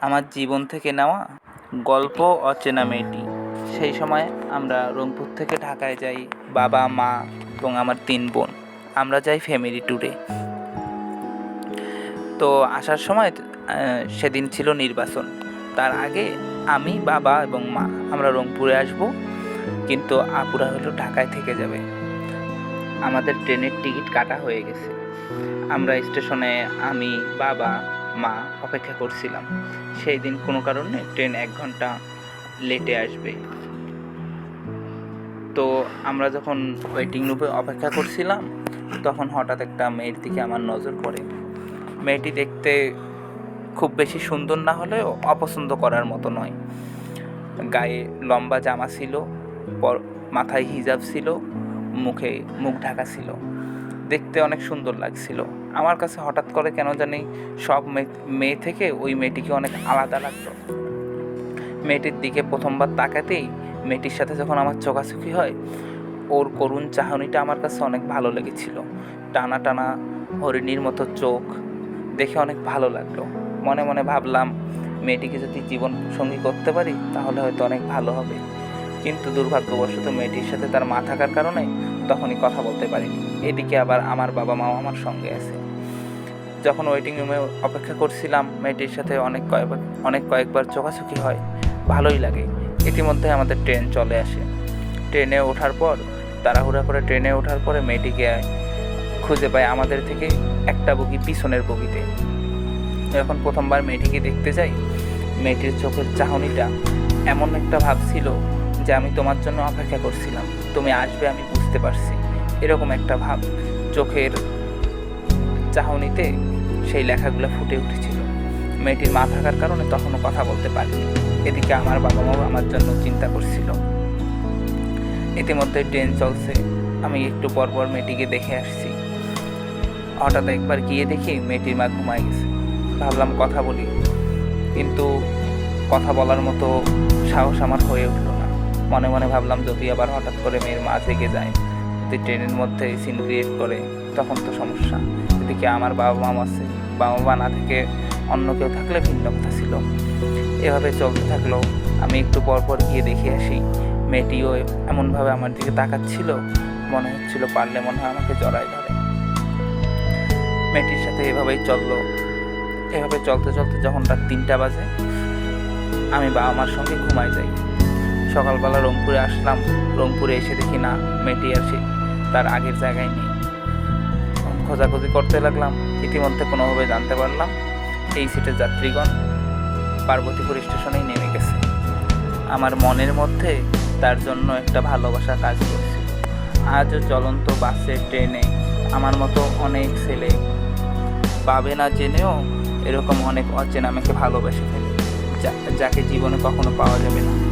আমার জীবন থেকে নেওয়া গল্প অচেনা মেয়েটি। সেই সময় আমরা রংপুর থেকে ঢাকায় যাই, বাবা, মা এবং আমার তিন বোন। আমরা যাই ফ্যামিলি ট্যুরে তো আসার সময় সেদিন ছিল নির্বাচন। তার আগে আমি, বাবা এবং মা। আমরা রংপুরে আসব, কিন্তু আপুরা হলো ঢাকায় থেকে যাবে। আমাদের ট্রেনের টিকিট কাটা হয়ে গেছে। আমরা স্টেশনে আমি, বাবা মা অপেক্ষা করছিলাম। সেই দিন কোনো কারণে ট্রেন এক ঘণ্টা লেটে আসবে। তো আমরা যখন ওয়েটিং রুমে অপেক্ষা করছিলাম, তখন হঠাৎ একটা মেয়ের দিকে আমার নজর পড়ে। মেয়েটি দেখতে খুব বেশি সুন্দর না হলেও অপছন্দ করার মতো নয়। গায়ে লম্বা জামা ছিল মাথায় হিজাব ছিল, মুখে মুখ ঢাকা ছিল। দেখতে অনেক সুন্দর লাগছিল। আমার কাছে হঠাৎ করে কেন জানি সব মেয়ে- থেকে ওই মেয়েটিকে অনেক আলাদা লাগতো মেয়েটির দিকে প্রথমবার তাকাতেই মেয়েটির সাথে যখন আমার চোখাচোখি হয়, ওর করুণ চাহনিটা আমার কাছে অনেক ভালো লেগেছিল। টানা টানা হরিণীর মতো চোখ দেখে অনেক ভালো লাগল। মনে মনে ভাবলাম, মেয়েটিকে যদি জীবন সঙ্গী করতে পারি, তাহলে হয়তো অনেক ভালো হবে। কিন্তু দুর্ভাগ্যবশত মেয়েটির সাথে তার মা থাকার কারণে তখনই কথা বলতে পারিনি। এদিকে আবার আমার বাবা মাও আমার সঙ্গে আছে। যখন ওয়েটিং রুমে অপেক্ষা করছিলাম, মেয়েটির সাথে অনেক কয়েকবার অনেক কয়েকবার চোখাচোখি হয়। ভালোই লাগে। ইতিমধ্যে আমাদের ট্রেন চলে আসে। ট্রেনে ওঠার পর, তাড়াহুড়া করে ট্রেনে ওঠার পরে মেয়েটিকে খুঁজে পায় আমাদের থেকে একটা বগি পিছনের বগিতে। যখন প্রথমবার মেয়েটিকে দেখতে যাই, মেয়েটির চোখের চাহনিটা এমন একটা ভাব ছিল যে আমি তোমার জন্য অপেক্ষা করছিলাম। তুমি আসবে, আমি বুঝতে পারছি। এরকম একটা ভাব চোখের চাহনিতে সেই লেখাগুলো ফুটে উঠেছিল। মেয়েটির মা থাকার কারণে তখনও কথা বলতে পারিনি। এদিকে আমার বাবা মাও আমার জন্য চিন্তা করছিল। ইতিমধ্যে ট্রেন চলছে। আমি একটু পর পর মেয়েটিকে দেখে আসছি। হঠাৎ একবার গিয়ে দেখি মেয়েটির মা ঘুমায় গেছে। ভাবলাম কথা বলি। কিন্তু কথা বলার মতো সাহস আমার হয়ে উঠল মনে মনে ভাবলাম, যদি আবার হঠাৎ করে মেয়ের মা জেগে যায়, যদি ট্রেনের মধ্যে সিন ক্রিয়েট করে, তখন তো সমস্যা। এদিকে আমার বাবা মা আছে বাবা মা না থেকে অন্য কেউ থাকলে ভিন্ন কথা ছিল। এভাবে চলতে থাকল। আমি একটু পর পর গিয়ে দেখে আসি, মেয়েটিও এমনভাবে আমার দিকে তাকাচ্ছিল, মনে হচ্ছিল পারলে মনে হয় আমাকে জড়াই ধরে। মেয়েটির সাথে এভাবেই চলল। এভাবে চলতে চলতে যখন রাত তিনটা বাজে, আমি বাবা মার সঙ্গে ঘুমাই যাই। সকালবেলা রংপুরে আসলাম। রংপুরে এসে দেখি, না, মেয়েটি আর সে তার আগের জায়গায় নেই। খোঁজাখুঁজি করতে লাগলাম। ইতিমধ্যে কোনোভাবে জানতে পারলাম, এই সিটের যাত্রীগণ পার্বতীপুর স্টেশনেই নেমে গেছে। আমার মনের মধ্যে তার জন্য একটা ভালোবাসা কাজ করছে। আজও চলন্ত বাসে, ট্রেনে আমার মতো অনেক ছেলে পাবে না জেনেও এরকম অনেক অচেনা আমাকে ভালোবেসে ফেলে যাকে জীবনে কখনো পাওয়া যাবে না।